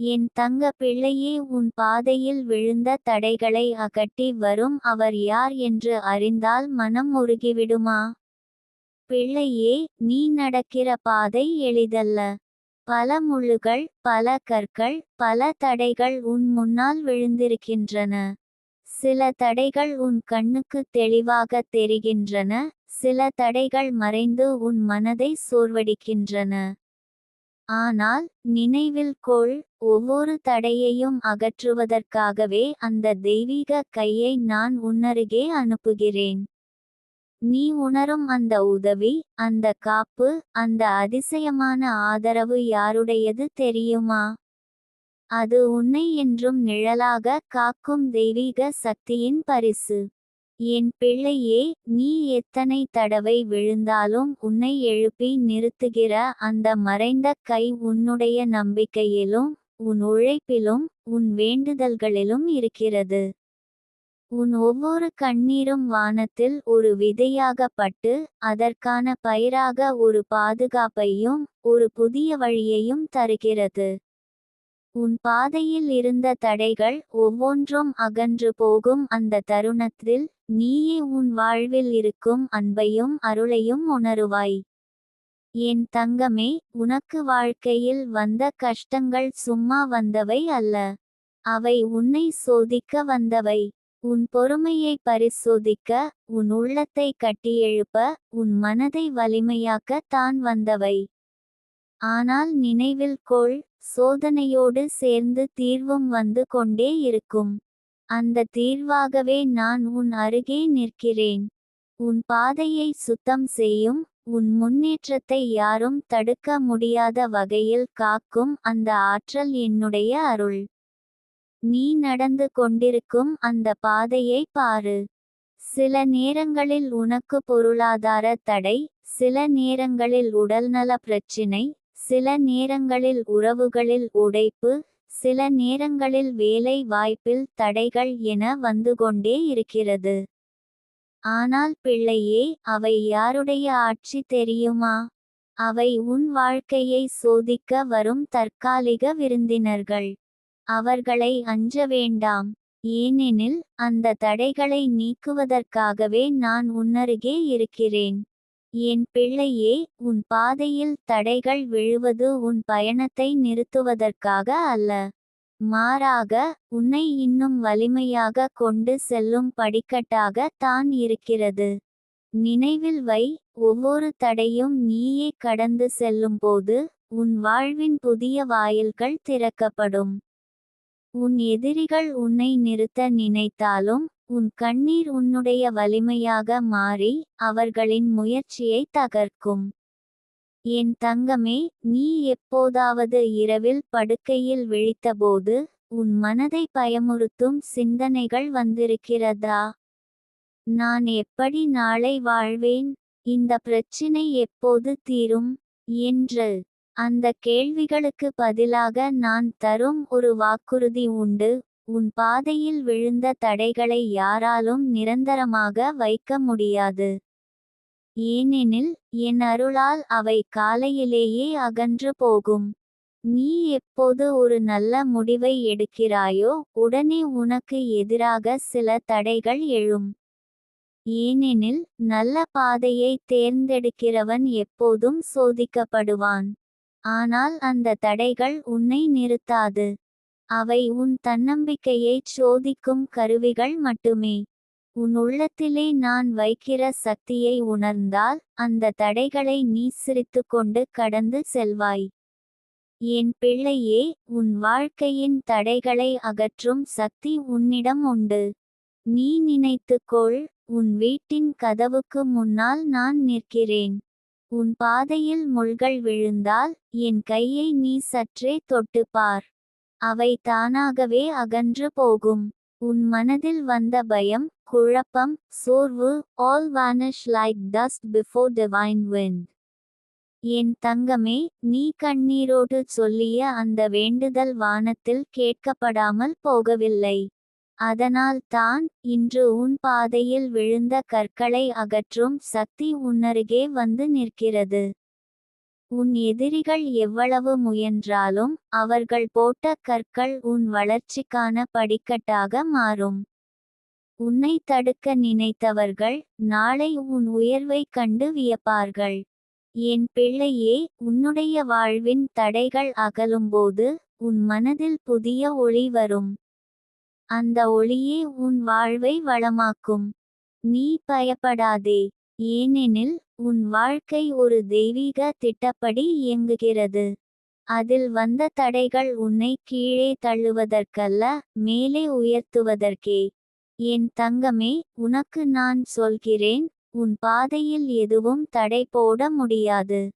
என் தங்க பிள்ளையே உன் பாதையில் விழுந்த தடைகளை அகட்டி வரும் அவர் யார் என்று அறிந்தால் மனம் உருகிவிடுமா? பிள்ளையே நீ நடக்கிற பாதை எளிதல்ல. பல முள்ளுகள் பல கற்கள் பல தடைகள் உன் முன்னால் விழுந்திருக்கின்றன. சில தடைகள் உன் கண்ணுக்கு தெளிவாக தெரிகின்றன. சில தடைகள் மறைந்து உன் மனதை சோர்வடிக்கின்றன. ஆனால் நினைவில் கொள் ஒவ்வொரு தடையையும் அகற்றுவதற்காகவே அந்த தெய்வீக கையை நான் உன்னருகே அனுப்புகிறேன். நீ உணரும் அந்த உதவி அந்த காப்பு அந்த அதிசயமான ஆதரவு யாருடையது தெரியுமா? அது உன்னை என்றும் நிழலாக காக்கும் தெய்வீக சக்தியின் பரிசு. என் பிள்ளையே நீ எத்தனை தடவை விழுந்தாலும் உன்னை எழுப்பி நிறுத்துகிற அந்த மறைந்த கை உன்னுடைய நம்பிக்கையிலும் உன் உழைப்பிலும் உன் வேண்டுதல்களிலும் இருக்கிறது. உன் ஒவ்வொரு கண்ணீரும் வானத்தில் ஒரு விதையாகப்பட்டு அதற்கான பயிராக ஒரு பாதுகாப்பையும் ஒரு புதிய வழியையும் தருகிறது. உன் பாதையில் இருந்த தடைகள் ஒவ்வொன்றும் அகன்று போகும் அந்த தருணத்தில் நீயே உன் வாழ்வில் இருக்கும் அன்பையும் அருளையும் உணருவாய். என் தங்கமே உனக்கு வாழ்க்கையில் வந்த கஷ்டங்கள் சும்மா வந்தவை அல்ல. அவை உன்னை சோதிக்க வந்தவை. உன் பொறுமையை பரிசோதிக்க உன் உள்ளத்தை கட்டியெழுப்ப உன் மனதை வலிமையாக்க தான் வந்தவை. ஆனால் நினைவில் கொள் சோதனையோடு சேர்ந்து தீர்வும் வந்து கொண்டே இருக்கும். அந்த தீர்வாகவே நான் உன் அருகே நிற்கிறேன். உன் பாதையை சுத்தம் செய்யும் உன் முன்னேற்றத்தை யாரும் தடுக்க முடியாத வகையில் காக்கும் அந்த ஆற்றல் என்னுடைய அருள். நீ நடந்து கொண்டிருக்கும் அந்த பாதையை பாரு. சில நேரங்களில் உனக்கு பொருளாதார தடை சில நேரங்களில் உடல்நல பிரச்சினை சில நேரங்களில் உறவுகளில் உடைப்பு சில நேரங்களில் வேலை வாய்ப்பில் தடைகள் என வந்து கொண்டே இருக்கிறது. ஆனால் பிள்ளையே அவை யாருடைய ஆட்சி தெரியுமா? அவை உன் வாழ்க்கையை சோதிக்க வரும் தற்காலிக விருந்தினர்கள். அவர்களை அஞ்ச வேண்டாம். ஏனெனில் அந்த தடைகளை நீக்குவதற்காகவே நான் உன்னருகே இருக்கிறேன். என் பிள்ளையே உன் பாதையில் தடைகள் விழுவது உன் பயணத்தை நிறுத்துவதற்காக அல்ல. மாறாக உன்னை இன்னும் வலிமையாக கொண்டு செல்லும் படிக்கட்டாக தான் இருக்கிறது. நினைவில் வை ஒவ்வொரு தடையும் நீயே கடந்து செல்லும்போது உன் வாழ்வின் புதிய வாயில்கள் திறக்கப்படும். உன் எதிரிகள் உன்னை நிறுத்த நினைத்தாலும் உன் கண்ணீர் உன்னுடைய வலிமையாக மாறி அவர்களின் முயற்சியை தகர்க்கும். என் தங்கமே நீ எப்போதாவது இரவில் படுக்கையில் விழித்தபோது உன் மனதை பயமுறுத்தும் சிந்தனைகள் வந்திருக்கிறதா? நான் எப்படி நாளை வாழ்வேன்? இந்த பிரச்சினை எப்போது தீரும்? என்று அந்த கேள்விகளுக்கு பதிலாக நான் தரும் ஒரு வாக்குறுதி உண்டு. உன் பாதையில் விழுந்த தடைகளை யாராலும் நிரந்தரமாக வைக்க முடியாது. ஏனெனில் என் அருளால் அவை காலையிலேயே அகன்று போகும். நீ எப்போது ஒரு நல்ல முடிவை எடுக்கிறாயோ உடனே உனக்கு எதிராக சில தடைகள் எழும். ஏனெனில் நல்ல பாதையை தேர்ந்தெடுக்கிறவன் எப்போதும் சோதிக்கப்படுவான். ஆனால் அந்த தடைகள் உன்னை நிறுத்தாது. அவை உன் தன்னம்பிக்கையைச் சோதிக்கும் கருவிகள் மட்டுமே. உன் உள்ளத்திலே நான் வைக்கிற சக்தியை உணர்ந்தால் அந்த தடைகளை நீ சிரித்துக்கொண்டு கடந்து செல்வாய். என் பிள்ளையே உன் வாழ்க்கையின் தடைகளை அகற்றும் சக்தி உன்னிடம் உண்டு. நீ நினைத்துக்கொள் உன் வீட்டின் கதவுக்கு முன்னால் நான் நிற்கிறேன். உன் பாதையில் முள்கள் விழுந்தால் என் கையை நீ சற்றே தொட்டு பார் அவை தானாகவே அகன்று போகும். உன் மனதில் வந்த பயம் குழப்பம் சோர்வு all vanish like dust before divine wind என் தங்கமே நீ கண்ணீரோடு சொல்லிய அந்த வேண்டுதல் வானத்தில் கேட்கப்படாமல் போகவில்லை. அதனால் தான் இன்று உன் பாதையில் விழுந்த கற்களை அகற்றும் சக்தி உன்னருகே வந்து நிற்கிறது. உன் எதிரிகள் எவ்வளவு முயன்றாலும் அவர்கள் போட்ட கற்கள் உன் வளர்ச்சிக்கான படிக்கட்டாக மாறும். உன்னை தடுக்க நினைத்தவர்கள் நாளை உன் உயர்வைக் கண்டு வியப்பார்கள். என் பிள்ளையே உன்னுடைய வாழ்வின் தடைகள் அகலும்போது உன் மனதில் புதிய ஒளி வரும். அந்த ஒளியே உன் வாழ்வை வளமாக்கும். நீ பயப்படாதே. ஏனெனில் உன் வாழ்க்கை ஒரு தெய்வீக திட்டப்படி இயங்குகிறது. அதில் வந்த தடைகள் உன்னை கீழே தள்ளுவதற்கல்ல மேலே உயர்த்துவதற்கே. என் தங்கமே உனக்கு நான் சொல்கிறேன் உன் பாதையில் எதுவும் தடை போட முடியாது.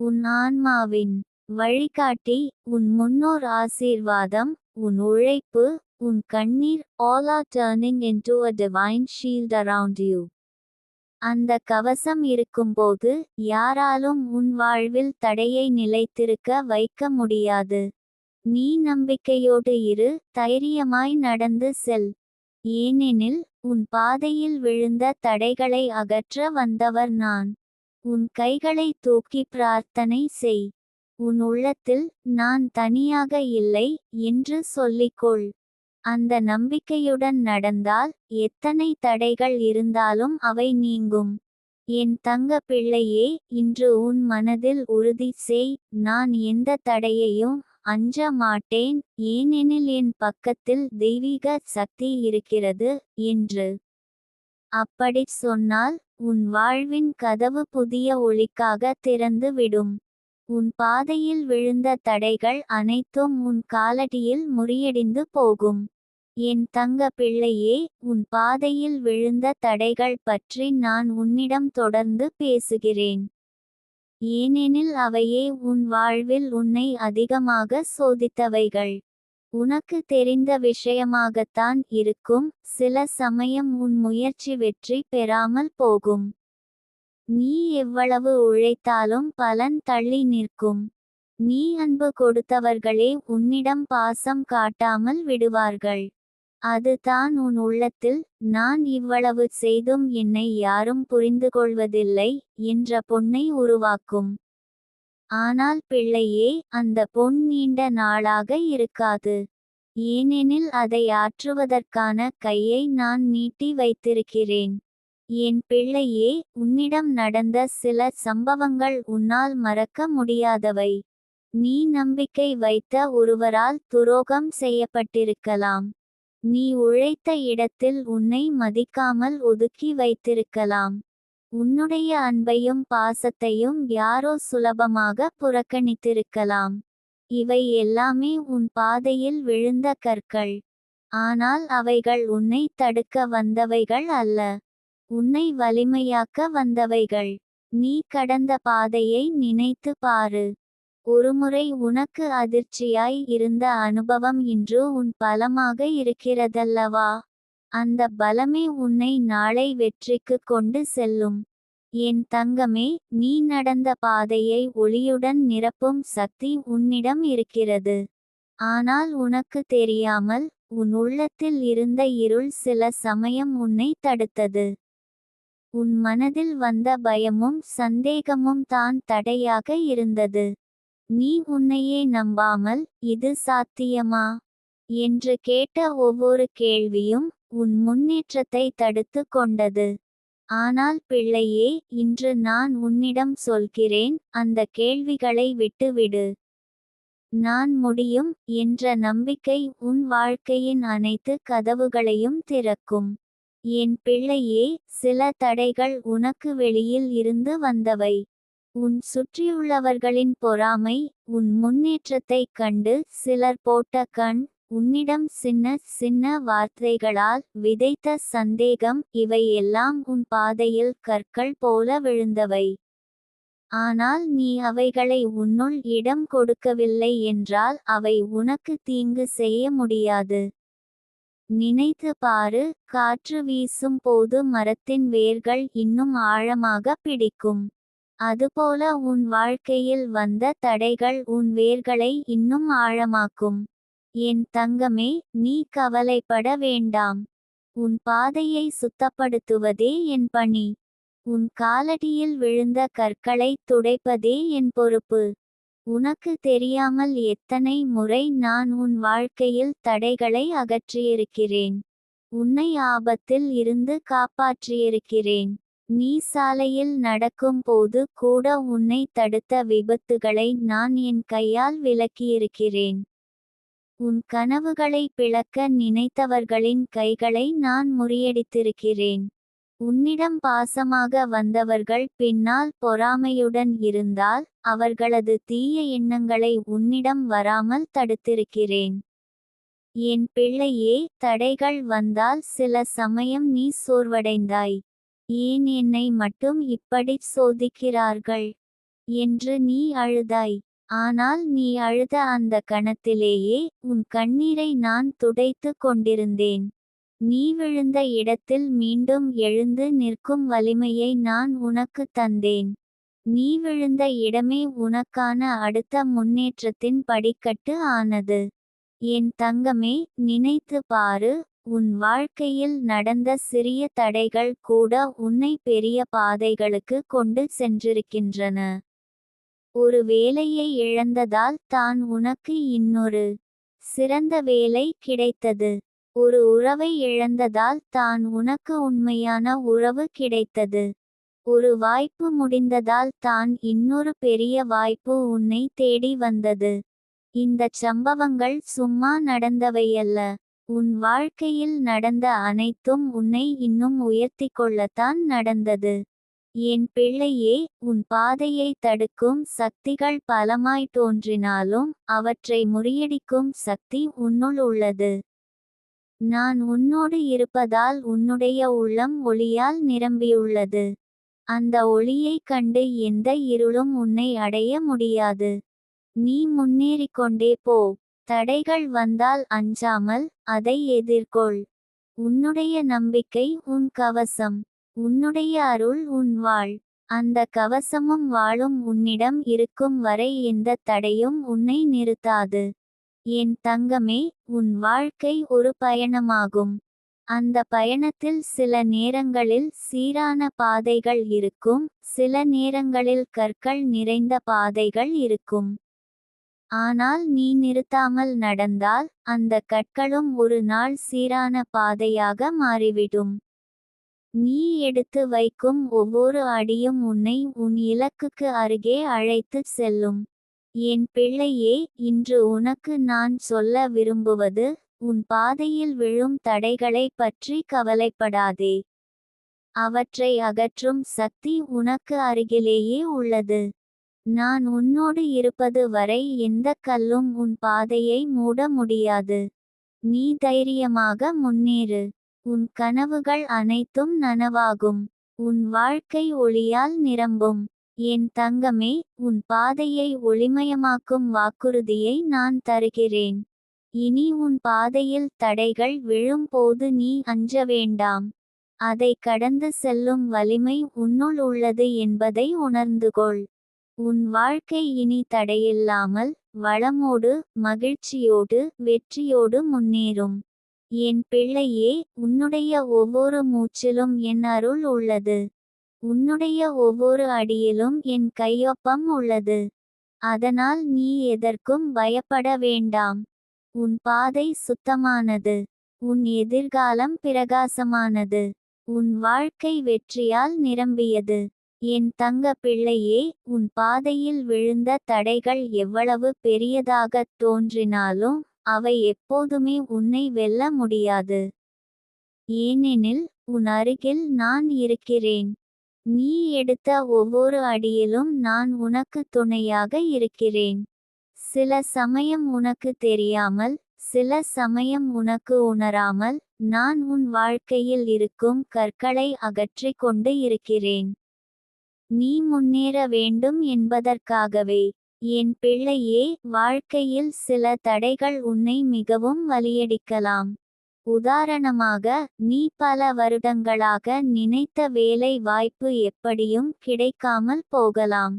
உன் ஆன்மாவின் வழிகாட்டி உன் முன்னோர் ஆசீர்வாதம் உன் உழைப்பு உன் கண்ணீர் all are turning into a divine shield around you. அந்த கவசம் இருக்கும்போது யாராலும் உன் வாழ்வில் தடையை நிலைத்திருக்க வைக்க முடியாது. நீ நம்பிக்கையோடு இரு தைரியமாய் நடந்து செல். ஏனெனில் உன் பாதையில் விழுந்த தடைகளை அகற்ற வந்தவர் நான். உன் கைகளை தூக்கி பிரார்த்தனை செய். உன் உள்ளத்தில் நான் தனியாக இல்லை என்று சொல்லிக்கொள். அந்த நம்பிக்கையுடன் நடந்தால் எத்தனை தடைகள் இருந்தாலும் அவை நீங்கும். என் தங்க பிள்ளையே இன்று உன் மனதில் உறுதி செய் நான் எந்த தடையையும் அஞ்ச மாட்டேன் ஏனெனில் என் பக்கத்தில் தெய்வீக சக்தி இருக்கிறது என்று. அப்படி சொன்னால் உன் வாழ்வின் கதவு புதிய ஒளிக்காக திறந்து விடும் உன் பாதையில் விழுந்த தடைகள் அனைத்தும் உன் காலடியில் முறியடிந்து போகும். என் தங்க பிள்ளையே உன் பாதையில் விழுந்த தடைகள் பற்றி நான் உன்னிடம் தொடர்ந்து பேசுகிறேன். ஏனெனில் அவையே உன் வாழ்வில் உன்னை அதிகமாக சோதித்தவைகள். உனக்கு தெரிந்த விஷயமாகத்தான் இருக்கும் சில சமயம் உன் முயற்சி வெற்றி பெறாமல் போகும். நீ எவ்வளவு உழைத்தாலும் பலன் தள்ளி நிற்கும். நீ அன்பு கொடுத்தவர்களே உன்னிடம் பாசம் காட்டாமல் விடுவார்கள். அதுதான் உன் உள்ளத்தில் நான் இவ்வளவு செய்தும் என்னை யாரும் புரிந்து கொள்வதில்லை என்ற பொன்னை உருவாக்கும். ஆனால் பிள்ளையே அந்த பொன் நீண்ட நாளாக இருக்காது. ஏனெனில் அதை ஆற்றுவதற்கான கையை நான் நீட்டி வைத்திருக்கிறேன். என் பிள்ளையே உன்னிடம் நடந்த சில சம்பவங்கள் உன்னால் மறக்க முடியாதவை. நீ நம்பிக்கை வைத்த ஒருவரால் துரோகம் செய்யப்பட்டிருக்கலாம். நீ உழைத்த இடத்தில் உன்னை மதிக்காமல் ஒதுக்கி வைத்திருக்கலாம். உன்னுடைய அன்பையும் பாசத்தையும் யாரோ சுலபமாக புறக்கணித்திருக்கலாம். இவை எல்லாமே உன் பாதையில் விழுந்த கற்கள். ஆனால் அவைகள் உன்னை தடுக்க வந்தவைகள் அல்ல. உன்னை வலிமையாக்க வந்தவைகள். நீ கடந்த பாதையை நினைத்து பாரு. ஒருமுறை உனக்கு அதிர்ச்சியாய் இருந்த அனுபவம் இன்று உன் பலமாக இருக்கிறதல்லவா? அந்த பலமே உன்னை நாளை வெற்றிக்கு கொண்டு செல்லும். என் தங்கமே நீ நடந்த பாதையை ஒளியுடன் நிரப்பும் சக்தி உன்னிடம் இருக்கிறது. ஆனால் உனக்கு தெரியாமல் உன் உள்ளத்தில் இருந்த இருள் சில சமயம் உன்னை தடுத்தது. உன் மனதில் வந்த பயமும் சந்தேகமும் தான் தடையாக இருந்தது. நீ உன்னையே நம்பாமல் இது சாத்தியமா? என்று கேட்ட ஒவ்வொரு கேள்வியும் உன் முன்னேற்றத்தை தடுத்து கொண்டது. ஆனால் பிள்ளையே இன்று நான் உன்னிடம் சொல்கிறேன் அந்த கேள்விகளை விட்டுவிடு. நான் முடியும் என்ற நம்பிக்கை உன் வாழ்க்கையின் அனைத்து கதவுகளையும் திறக்கும். என் பிள்ளையே சில தடைகள் உனக்கு வெளியில் இருந்து வந்தவை. உன் சுற்றியுள்ளவர்களின் பொறாமை உன் முன்னேற்றத்தைக் கண்டு சிலர் போட்ட கண் உன்னிடம் சின்ன சின்ன வார்த்தைகளால் விதைத்த சந்தேகம் இவை எல்லாம் உன் பாதையில் கற்கள் போல விழுந்தவை. ஆனால் நீ அவைகளை உன்னுள் இடம் கொடுக்கவில்லை என்றால் அவை உனக்கு தீங்கு செய்ய முடியாது. நினைத்து பாரு காற்று வீசும் போது மரத்தின் வேர்கள் இன்னும் ஆழமாக பிடிக்கும். அதுபோல உன் வாழ்க்கையில் வந்த தடைகள் உன் வேர்களை இன்னும் ஆழமாக்கும். என் தங்கமே நீ கவலைப்பட வேண்டாம். உன் பாதையை சுத்தப்படுத்துவதே என் பணி. உன் காலடியில் விழுந்த கற்களை துடைப்பதே என் பொறுப்பு. உனக்கு தெரியாமல் எத்தனை முறை நான் உன் வாழ்க்கையில் தடைகளை அகற்றியிருக்கிறேன். உன்னை ஆபத்தில் இருந்து காப்பாற்றியிருக்கிறேன். நீ சாலையில் நடக்கும் போது கூட உன்னை தடுத்த விபத்துகளை நான் என் கையால் விலக்கியிருக்கிறேன். உன் கனவுகளை பிளக்க நினைத்தவர்களின் கைகளை நான் முறியடித்திருக்கிறேன். உன்னிடம் பாசமாக வந்தவர்கள் பின்னால் பொறாமையுடன் இருந்தால் அவர்களது தீய எண்ணங்களை உன்னிடம் வராமல் தடுத்திருக்கிறேன். என் பிள்ளையே தடைகள் வந்தால் சில சமயம் நீ சோர்வடைந்தாய். ஏன் என்னை மட்டும் இப்படிச் சோதிக்கிறார்கள்? என்று நீ அழுதாய். ஆனால் நீ அழுத அந்த கணத்திலேயே உன் கண்ணீரை நான் துடைத்து கொண்டிருந்தேன். நீ விழுந்த இடத்தில் மீண்டும் எழுந்து நிற்கும் வலிமையை நான் உனக்கு தந்தேன். நீ விழுந்த இடமே உனக்கான அடுத்த முன்னேற்றத்தின் படிக்கட்டு ஆனது. என் தங்கமே நினைத்து பாரு உன் வாழ்க்கையில் நடந்த சிறிய தடைகள் கூட உன்னை பெரிய பாதைகளுக்கு கொண்டு சென்றிருக்கின்றன. ஒரு வேலையை இழந்ததால் தான் உனக்கு இன்னொரு சிறந்த வேலை கிடைத்தது. ஒரு உறவை இழந்ததால் தான் உனக்கு உண்மையான உறவு கிடைத்தது. ஒரு வாய்ப்பு முடிந்ததால் தான் இன்னொரு பெரிய வாய்ப்பு உன்னை தேடி வந்தது. இந்தச் சம்பவங்கள் சும்மா நடந்தவையல்ல. உன் வாழ்க்கையில் நடந்த அனைத்தும் உன்னை இன்னும் உயர்த்தி கொள்ளத்தான் நடந்தது. என் பிள்ளையே உன் பாதையை தடுக்கும் சக்திகள் பலமாய் தோன்றினாலும் அவற்றை முறியடிக்கும் சக்தி உன்னுள் உள்ளது. நான் உன்னோடு இருப்பதால் உன்னுடைய உள்ளம் ஒளியால் நிரம்பியுள்ளது. அந்த ஒளியைக் கண்டு எந்த இருளும் உன்னை அடைய முடியாது. நீ முன்னேறிக்கொண்டே போ. தடைகள் வந்தால் அஞ்சாமல் அதை எதிர்கொள். உன்னுடைய நம்பிக்கை உன் கவசம். உன்னுடைய அருள் உன் வாழ். அந்த கவசமும் வாழும் உன்னிடம் இருக்கும் வரை எந்த தடையும் உன்னை நிறுத்தாது. என் தங்கமே உன் வாழ்க்கை ஒரு பயணமாகும். அந்த பயணத்தில் சில நேரங்களில் சீரான பாதைகள் இருக்கும் சில நேரங்களில் கற்கள் நிறைந்த பாதைகள் இருக்கும். ஆனால் நீ நிறுத்தாமல் நடந்தால் அந்த கற்களும் ஒரு நாள் சீரான பாதையாக மாறிவிடும். நீ எடுத்து வைக்கும் ஒவ்வொரு அடியும் உன்னை உன் இலக்குக்கு அருகே அழைத்துச் செல்லும். என் பிள்ளையே இன்று உனக்கு நான் சொல்ல விரும்புவது உன் பாதையில் விழும் தடைகளை பற்றி கவலைப்படாதே. அவற்றை அகற்றும் சக்தி உனக்கு அருகிலேயே உள்ளது. நான் உன்னோடு இருப்பது வரை எந்த கல்லும் உன் பாதையை மூட முடியாது. நீ தைரியமாக முன்னேறு. உன் கனவுகள் அனைத்தும் நனவாகும். உன் வாழ்க்கை ஒளியால் நிரம்பும். என் தங்கமே உன் பாதையை ஒளிமயமாக்கும் வாக்குறுதியை நான் தருகிறேன். இனி உன் பாதையில் தடைகள் விழும் போது நீ அஞ்ச வேண்டாம். அதை கடந்து செல்லும் வலிமை உன்னுள் உள்ளது என்பதை உணர்ந்துகொள். உன் வாழ்க்கை இனி தடையில்லாமல் வளமோடு மகிழ்ச்சியோடு வெற்றியோடு முன்னேறும். என் பிள்ளையே உன்னுடைய ஒவ்வொரு மூச்சிலும் என் அருள் உள்ளது. உன்னுடைய ஒவ்வொரு அடியிலும் என் கையொப்பம் உள்ளது. அதனால் நீ எதற்கும் பயப்பட வேண்டாம். உன் பாதை சுத்தமானது. உன் எதிர்காலம் பிரகாசமானது. உன் வாழ்க்கை வெற்றியால் நிரம்பியது. என் தங்க பிள்ளையே உன் பாதையில் விழுந்த தடைகள் எவ்வளவு பெரியதாகத் தோன்றினாலும் அவை எப்போதுமே உன்னை வெல்ல முடியாது. ஏனெனில் உன் அருகில் நான் இருக்கிறேன். நீ எடுத்த ஒவ்வொரு அடியிலும் நான் உனக்கு துணையாக இருக்கிறேன். சில சமயம் உனக்கு தெரியாமல் சில சமயம் உனக்கு உணராமல் நான் உன் வாழ்க்கையில் இருக்கும் கற்களை அகற்றிக் கொண்டு இருக்கிறேன். நீ முன்னேற வேண்டும் என்பதற்காகவே என் பிள்ளையே வாழ்க்கையில் சில தடைகள் உன்னை மிகவும் வலியடிக்கலாம். உதாரணமாக நீ பல வருடங்களாக நினைத்த வேலை வாய்ப்பு எப்படியும் கிடைக்காமல் போகலாம்.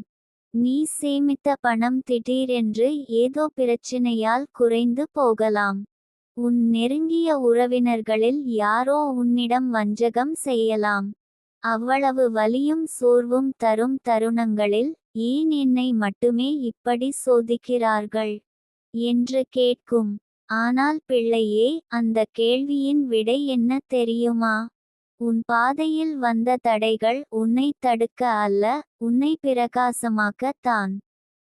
நீ சேமித்த பணம் திடீரென்று ஏதோ பிரச்சினையால் குறைந்து போகலாம். உன் நெருங்கிய உறவினர்களில் யாரோ உன்னிடம் வஞ்சகம் செய்யலாம். அவ்வளவு வலியும் சோர்வும் தரும் தருணங்களில் ஏன் என்னை மட்டுமே இப்படி சோதிக்கிறார்கள்? என்று கேட்கும். ஆனால் பிள்ளையே அந்த கேள்வியின் விடை என்ன தெரியுமா? உன் பாதையில் வந்த தடைகள் உன்னை தடுக்க அல்ல உன்னை பிரகாசமாக்க தான்.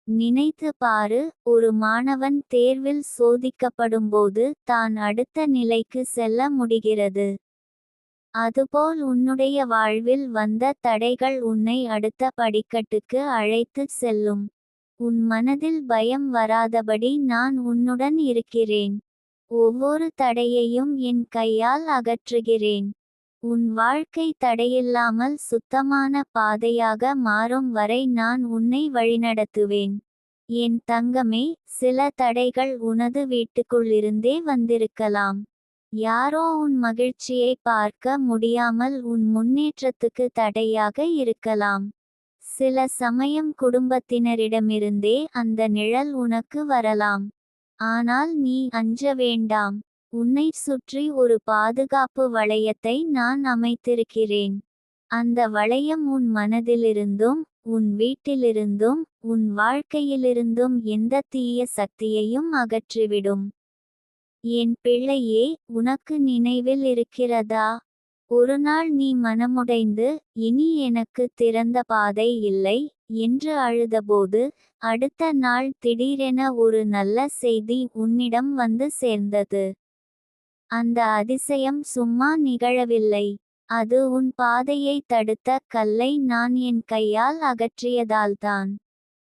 நினைத்து பாரு ஒரு மாணவன் தேர்வில் சோதிக்கப்படும்போது தான் அடுத்த நிலைக்கு செல்ல முடிகிறது. அதுபோல் உன்னுடைய வாழ்வில் வந்த தடைகள் உன்னை அடுத்த படிக்கட்டுக்கு அழைத்து செல்லும். உன் மனதில் பயம் வராதபடி நான் உன்னுடன் இருக்கிறேன். ஒவ்வொரு தடையையும் என் கையால் அகற்றுகிறேன். உன் வாழ்க்கை தடையில்லாமல் சுத்தமான பாதையாக மாறும் வரை நான் உன்னை வழிநடத்துவேன். என் தங்கமே சில தடைகள் உனது வீட்டுக்குள்ளிருந்தே வந்திருக்கலாம். யாரோ உன் மகிழ்ச்சியை பார்க்க முடியாமல் உன் முன்னேற்றத்துக்கு தடையாக இருக்கலாம். சில சமயம் குடும்பத்தினரிடமிருந்தே அந்த நிழல் உனக்கு வரலாம். ஆனால் நீ அஞ்ச வேண்டாம். உன்னை சுற்றி ஒரு பாதுகாப்பு வளையத்தை நான் அமைத்திருக்கிறேன். அந்த வளையம் உன் மனதிலிருந்தும் உன் வீட்டிலிருந்தும் உன் வாழ்க்கையிலிருந்தும் எந்த தீய சக்தியையும் அகற்றிவிடும். என் பிள்ளையே உனக்கு நினைவில் இருக்கிறதா? ஒருநாள் நீ மனமுடைந்து இனி எனக்கு திறந்த பாதை இல்லை என்று அழுதபோது அடுத்த நாள் திடீரென ஒரு நல்ல செய்தி உன்னிடம் வந்து சேர்ந்தது. அந்த அதிசயம் சும்மா நிகழவில்லை. அது உன் பாதையை தடுத்த கல்லை நான் என் கையால் அகற்றியதால்தான்.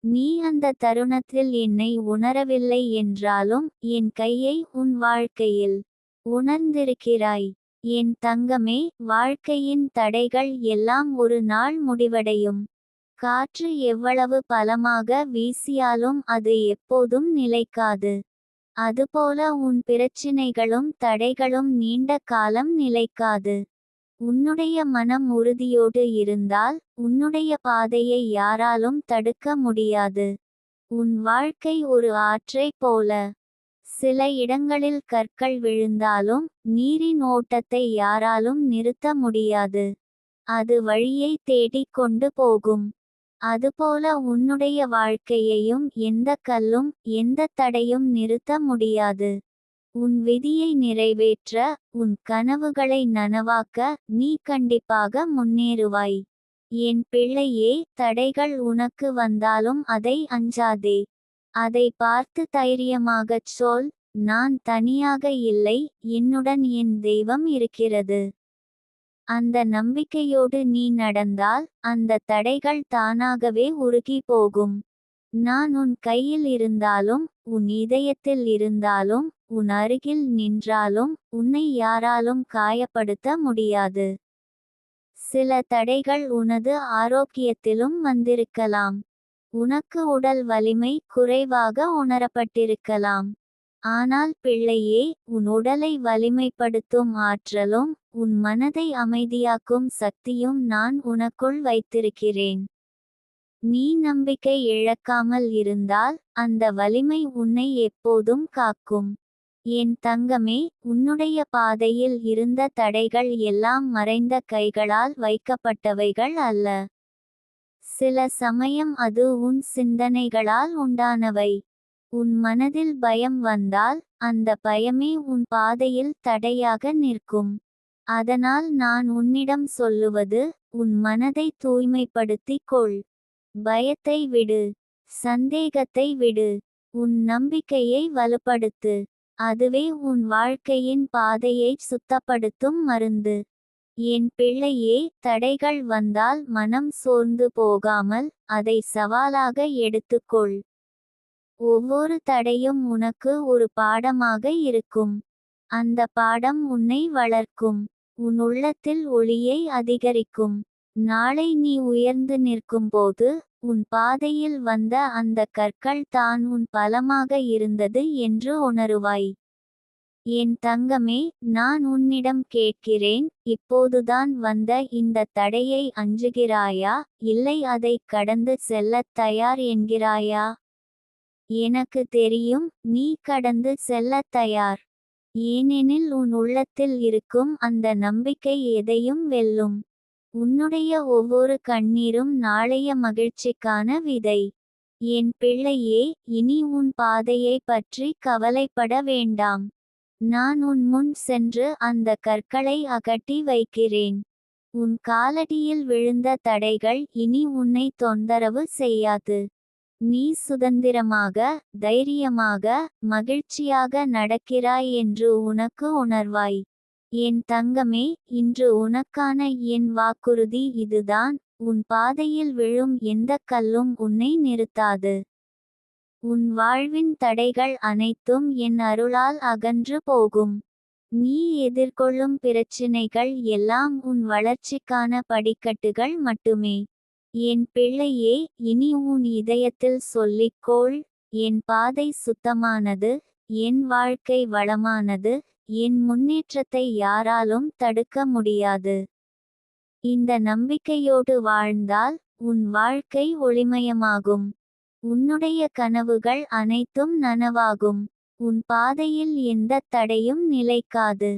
நீ அந்த தருணத்தில் என்னை உணரவில்லை என்றாலும் என் கையை உன் வாழ்க்கையில் உணர்ந்திருக்கிறாய். என் தங்கமே வாழ்க்கையின் தடைகள் எல்லாம் ஒரு நாள் முடிவடையும். காற்று எவ்வளவு பலமாக வீசியாலும் அது எப்போதும் நிலைக்காது. அதுபோல உன் பிரச்சினைகளும் தடைகளும் நீண்ட காலம் நிலைக்காது. உன்னுடைய மனம் உறுதியோடு இருந்தால் உன்னுடைய பாதையை யாராலும் தடுக்க முடியாது. உன் வாழ்க்கை ஒரு ஆற்றைப் போல. சில இடங்களில் கற்கள் விழுந்தாலும் நீரின் ஓட்டத்தை யாராலும் நிறுத்த முடியாது. அது வழியை தேடிக் கொண்டு போகும். அதுபோல உன்னுடைய வாழ்க்கையையும் எந்த கல்லும் எந்த தடையும் நிறுத்த முடியாது. உன் விதியை நிறைவேற்ற உன் கனவுகளை நனவாக்க நீ கண்டிப்பாக முன்னேறுவாய். என் பிள்ளையே தடைகள் உனக்கு வந்தாலும் அதை அஞ்சாதே. அதை பார்த்து தைரியமாகச் சொல் நான் தனியாக இல்லை என்னுடன் என் தெய்வம் இருக்கிறது. அந்த நம்பிக்கையோடு நீ நடந்தால் அந்த தடைகள் தானாகவே உருகி போகும். நான் உன் கையில் இருந்தாலும் உன் இதயத்தில் இருந்தாலும் உன் அருகில் நின்றாலும் உன்னை யாராலும் காயப்படுத்த முடியாது. சில தடைகள் உனது ஆரோக்கியத்திலும் வந்திருக்கலாம். உனக்கு உடல் வலிமை குறைவாக உணரப்பட்டிருக்கலாம். ஆனால் பிள்ளையே உன் உடலை வலிமைப்படுத்தும் ஆற்றலும் உன் மனதை அமைதியாக்கும் சக்தியும் நான் உனக்குள் வைத்திருக்கிறேன். நீ நம்பிக்கை இழக்காமல் இருந்தால் அந்த வலிமை உன்னை எப்போதும் காக்கும். என் தங்கமே உன்னுடைய பாதையில் இருந்த தடைகள் எல்லாம் மறைந்த கைகளால் வைக்கப்பட்டவைகள் அல்ல. சில சமயம் அது உன் சிந்தனைகளால் உண்டானவை. உன் மனதில் பயம் வந்தால் அந்த பயமே உன் பாதையில் தடையாக நிற்கும். அதனால் நான் உன்னிடம் சொல்லுவது உன் மனதை தூய்மைப்படுத்திக் கொள். பயத்தை விடு. சந்தேகத்தை விடு. உன் நம்பிக்கையை வலுப்படுத்து. அதுவே உன் வாழ்க்கையின் பாதையை சுத்தப்படுத்தும் மருந்து. என் பிள்ளையே தடைகள் வந்தால் மனம் சோர்ந்து போகாமல் அதை சவாலாக எடுத்துக்கொள். ஒவ்வொரு தடையும் உனக்கு ஒரு பாடமாக இருக்கும். அந்த பாடம் உன்னை வளர்க்கும். உன் உள்ளத்தில் ஒளியை அதிகரிக்கும். நாளை நீ உயர்ந்து நிற்கும்போது உன் பாதையில் வந்த அந்த கற்கள் தான் உன் பலமாக இருந்தது என்று உணருவாய். என் தங்கமே நான் உன்னிடம் கேட்கிறேன் இப்போதுதான் வந்த இந்த தடையை அஞ்சுகிறாயா இல்லை அதை கடந்து செல்லத் தயார் என்கிறாயா? எனக்கு தெரியும் நீ கடந்து செல்லத் தயார். ஏனெனில் உன் உள்ளத்தில் இருக்கும் அந்த நம்பிக்கை எதையும் வெல்லும். உன்னுடைய ஒவ்வொரு கண்ணீரும் நாளைய மகிழ்ச்சிக்கான விதை. என் பிள்ளையே இனி உன் பாதையை பற்றி கவலைப்பட வேண்டாம். நான் உன் முன் சென்று அந்த கற்களை அகட்டி வைக்கிறேன். உன் காலடியில் விழுந்த தடைகள் இனி உன்னை தொந்தரவு செய்யாது. நீ சுதந்திரமாக தைரியமாக மகிழ்ச்சியாக நடக்கிறாய் என்று உனக்கு உணர்வாய். என் தங்கமே இன்று உனக்கான என் வாக்குறுதி இதுதான். உன் பாதையில் விழும் எந்த கல்லும் உன்னை நிறுத்தாது. உன் வாழ்வின் தடைகள் அனைத்தும் என் அருளால் அகன்று போகும். நீ எதிர்கொள்ளும் பிரச்சினைகள் எல்லாம் உன் வளர்ச்சிக்கான படிக்கட்டுகள் மட்டுமே. என் பிள்ளையே இனி உன் இதயத்தில் சொல்லிக்கோள். என் பாதை சுத்தமானது என் வாழ்க்கை வளமானது என் முன்னேற்றத்தை யாராலும் தடுக்க முடியாது. இந்த நம்பிக்கையோடு வாழ்ந்தால் உன் வாழ்க்கை ஒளிமயமாகும். உன்னுடைய கனவுகள் அனைத்தும் நனவாகும். உன் பாதையில் எந்த தடையும் நிலைக்காது.